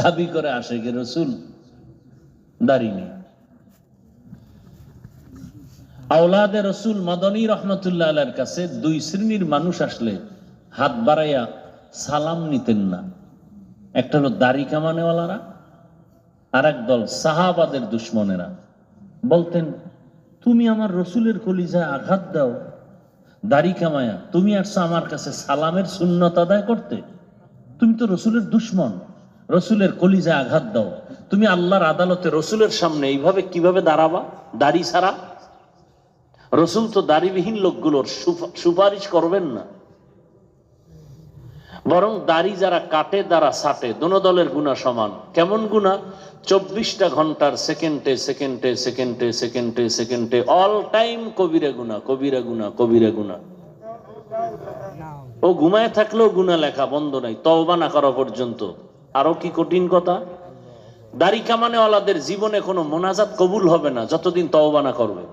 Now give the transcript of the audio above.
দাবি করে আসে কে রসুল? দাড়ি নেই। আওলাদে রসুল মদনী রহমতুল্লাহ আলার কাছে দুই শ্রেণির মানুষ আসলে হাত বাড়াইয়া সালাম নিতেন না। একটা হলো দাড়ি কামানেওয়ালারা আর এক দল সাহাবাদের দুশ্মনেরা। বলতেন, তুমি আমার রসুলের কলিজায় আঘাত দাও, দাড়ি কামায়া, তুমি আসছো আমার কাছে সালামের শূন্যতা আদায় করতে? তুমি তো রসুলের দুশ্মন। রসুলের কলিজায় আঘাত দাও। তুমি আল্লাহর আদালতে রসুলের সামনে এইভাবে কীভাবে দাঁড়াবা? দাড়ি ছাড়া? রসুল তো দাড়িবিহীন লোকগুলোর সুপারিশ করবেন না। বরং দাড়ি যারা কাটে যারা সাটে। দোনো দলের গুণা সমান। কেমন গুণা? চব্বিশটা ঘণ্টার সেকেন্ডে সেকেন্ডে সেকেন্ডে সেকেন্ডে সেকেন্ডে অল টাইম কবিরা গুণা কবিরা গুণা কবিরা গুণা। ও ঘুমায় থাকলেও গুণা লেখা বন্ধ নাই। তওবা না করা পর্যন্ত। আরও কি কঠিন কথা? দাড়ি কামানেওয়ালাদের জীবনে কোনো মোনাজাত কবুল হবে না, যতদিন তওবা না করবে।